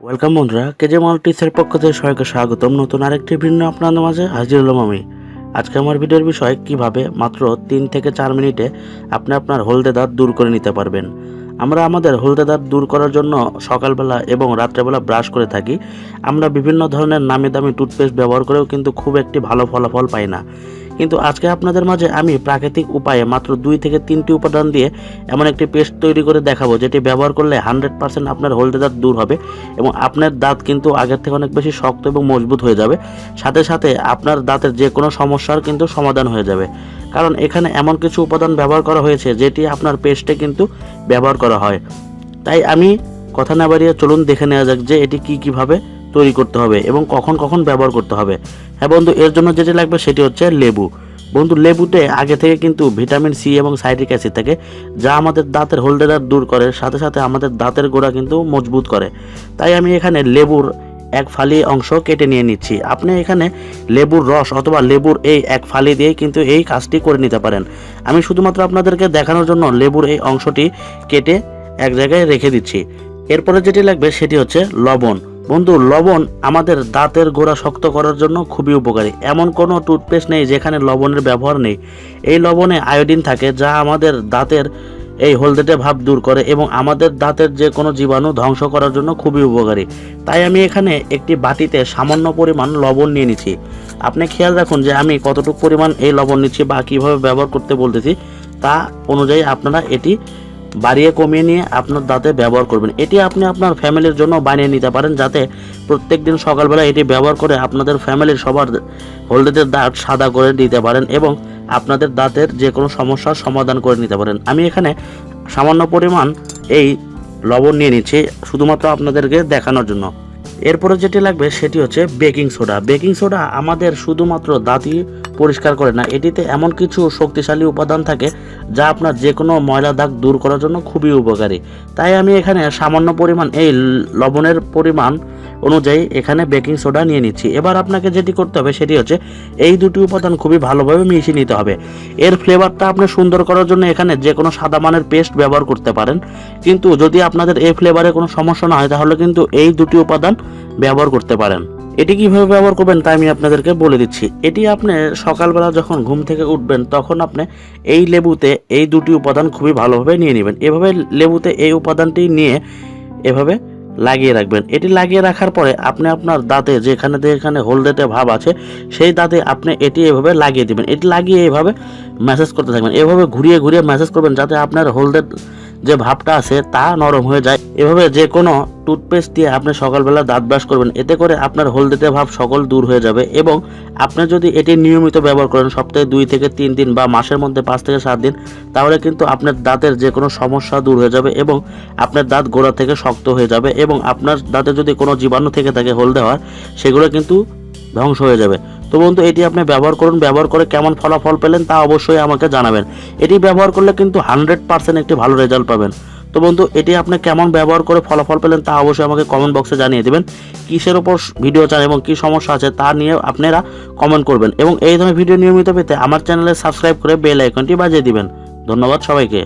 Welcome বন্ধুরা, কেজে মাল্টিসের পক্ষ থেকে সবাইকে স্বাগতম। নতুন আরেকটি ভিন্ন আপনাদের মাঝে হাজির হলাম আমি। আজকে আমার ভিডিওর বিষয়, কীভাবে মাত্র তিন থেকে চার মিনিটে আপনি আপনার হলদে দাঁত দূর করে নিতে পারবেন। আমরা আমাদের হলদে দাঁত দূর করার জন্য সকালবেলা এবং রাত্রেবেলা ব্রাশ করে থাকি। আমরা বিভিন্ন ধরনের নামি দামি টুথপেস্ট ব্যবহার করেও কিন্তু খুব একটি ভালো ফলাফল পাই না। কিন্তু আজকে আপনাদের মাঝে আমি প্রাকৃতিক উপায়ে মাত্র দুই থেকে তিনটি উপাদান দিয়ে এমন একটি পেস্ট তৈরি করে দেখাবো, যেটি ব্যবহার করলে হান্ড্রেড পার্সেন্ট আপনার হলদে দাঁত দূর হবে এবং আপনার দাঁত কিন্তু আগের থেকে অনেক বেশি শক্ত এবং মজবুত হয়ে যাবে। সাথে সাথে আপনার দাঁতের যে কোনো সমস্যার কিন্তু সমাধান হয়ে যাবে। কারণ এখানে এমন কিছু উপাদান ব্যবহার করা হয়েছে, যেটি আপনার পেস্টে কিন্তু ব্যবহার করা হয়। তাই আমি কথা না বাড়িয়ে চলুন দেখে নেওয়া যাক যে এটি কি কীভাবে তৈরি করতে হবে এবং কখন কখন ব্যবহার করতে হবে। হ্যাঁ বন্ধু, এর জন্য যেটি লাগবে সেটি হচ্ছে লেবু। বন্ধু, লেবুতে আগে থেকে কিন্তু ভিটামিন সি এবং সাইট্রিক অ্যাসিড থাকে, যা আমাদের দাঁতের হলদে দূর করে, সাথে সাথে আমাদের দাঁতের গোড়া কিন্তু মজবুত করে। তাই আমি এখানে লেবুর এক ফালি অংশ কেটে নিয়ে নিচ্ছি। আপনি এখানে লেবুর রস অথবা লেবুর এই এক ফালি দিয়ে কিন্তু এই কাজটি করে নিতে পারেন। আমি শুধুমাত্র আপনাদেরকে দেখানোর জন্য লেবুর এই অংশটি কেটে এক জায়গায় রেখে দিচ্ছি। এরপরে যেটি লাগবে সেটি হচ্ছে লবণ। বন্ধু, লবণ আমাদের দাঁতের গোড়া শক্ত করার জন্য খুবই উপকারী। এমন কোনো টুথপেস্ট নেই যেখানে লবণের ব্যবহার নেই। এই লবণে আয়োডিন থাকে যা আমাদের দাঁতের এই হলদেটে ভাব দূর করে এবং আমাদের দাঁতের যে কোনো জীবাণু ধ্বংস করার জন্য খুবই উপকারী। তাই আমি এখানে একটি বাটিতে সামান্য পরিমাণ লবণ নিয়ে নিচ্ছি। আপনি খেয়াল রাখুন যে আমি কতটুকু পরিমাণ এই লবণ নিচ্ছি বা কীভাবে ব্যবহার করতে বলতেছি। তা অনুযায়ী আপনারা এটি বাড়িয়ে কমিয়ে নিয়ে আপনার দাঁতে ব্যবহার করবেন। এটি আপনি আপনার ফ্যামিলির জন্য বানিয়ে নিতে পারেন যাতে প্রত্যেক দিন সকালবেলা এটি ব্যবহার করে আপনাদের ফ্যামিলির সবার হলদেদের দাঁত সাদা করে দিতে পারেন এবং আপনাদের দাঁতের যে কোনো সমস্যার সমাধান করে নিতে পারেন। আমি এখানে সামান্য পরিমাণ এই লবণ নিয়ে নিচ্ছি শুধুমাত্র আপনাদেরকে দেখানোর জন্য। এরপরে যেটি লাগবে সেটি হচ্ছে বেকিং সোডা। বেকিং সোডা আমাদের শুধুমাত্র দাঁতই পরিষ্কার করে না। এটিতে এমন কিছু শক্তিশালী উপাদান থাকে যা আপনার যে কোনো ময়লা দাগ দূর করার জন্য খুবই উপকারী। তাই আমি এখানে সামান্য পরিমাণ এই লবণের পরিমাণ অনুযায়ী এখানে বেকিং সোডা নিয়ে নিচ্ছি। এবার আপনাকে যেটি করতে হবে সেটি হচ্ছে এই দুটি উপাদান খুবই ভালোভাবে মিশিয়ে নিতে হবে। এর ফ্লেভারটা আপনি সুন্দর করার জন্য এখানে যে কোনো সাদা মানের পেস্ট ব্যবহার করতে পারেন। কিন্তু যদি আপনাদের এই ফ্লেভারে কোনো সমস্যা না হয়, তাহলে কিন্তু এই দুটি উপাদান ব্যবহার করতে পারেন। এটি কীভাবে ব্যবহার করবেন তাই আমি আপনাদেরকে বলে দিচ্ছি। এটি আপনি সকালবেলা যখন ঘুম থেকে উঠবেন, তখন আপনি এই লেবুতে এই দুটি উপাদান খুবই ভালোভাবে নিয়ে নেবেন। এভাবে লেবুতে এই উপাদানটি নিয়ে এভাবে লাগিয়ে রাখবেন। এটি লাগিয়ে রাখার পরে আপনি আপনার দাঁতে যেখানে যেখানে হলদেটে ভাব আছে, সেই দাঁতে আপনি এটি এভাবে লাগিয়ে দিবেন। এটি লাগিয়ে এভাবে ম্যাসেজ করতে থাকবেন। এভাবে ঘুরিয়ে ঘুরিয়ে ম্যাসেজ করবেন যাতে আপনার হলদে যে ভাবটা আছে তা নরম হয়ে যায়। এভাবে যে কোনো টুথপেস্ট দিয়ে আপনি সকালবেলা দাঁত ব্রাশ করবেন, এতে করে আপনার হলদেতে ভাব সকল দূর হয়ে যাবে এবং আপনি যদি এটি নিয়মিত ব্যবহার করেন সপ্তাহে দুই থেকে তিন দিন বা মাসের মধ্যে পাঁচ থেকে সাত দিন, তাহলে কিন্তু আপনার দাঁতের যে কোনো সমস্যা দূর হয়ে যাবে এবং আপনার দাঁত গোড়া থেকে শক্ত হয়ে যাবে এবং আপনার দাঁতে যদি কোনো জীবাণু থেকে থাকে, হলদে হওয়ার, সেগুলো কিন্তু ধ্বংস হয়ে যাবে। তো বন্ধু, এটি আপনি ব্যবহার করুন। ব্যবহার করে কেমন ফলাফল পেলেন তা অবশ্যই আমাকে জানাবেন। এটি ব্যবহার করলে কিন্তু হান্ড্রেড পার্সেন্ট একটি ভালো রেজাল্ট পাবেন। তো বন্ধু, এটি আপনি কেমন ব্যবহার করে ফলাফল পেলেন তা অবশ্যই আমাকে কমেন্ট বক্সে জানিয়ে দেবেন। কিসের ওপর ভিডিও চান এবং কী সমস্যা আছে তা নিয়ে আপনারা কমেন্ট করবেন। এবং এই ধরনের ভিডিও নিয়মিত পেতে আমার চ্যানেলে সাবস্ক্রাইব করে বেল আইকনটি বাজিয়ে দিবেন। ধন্যবাদ সবাইকে।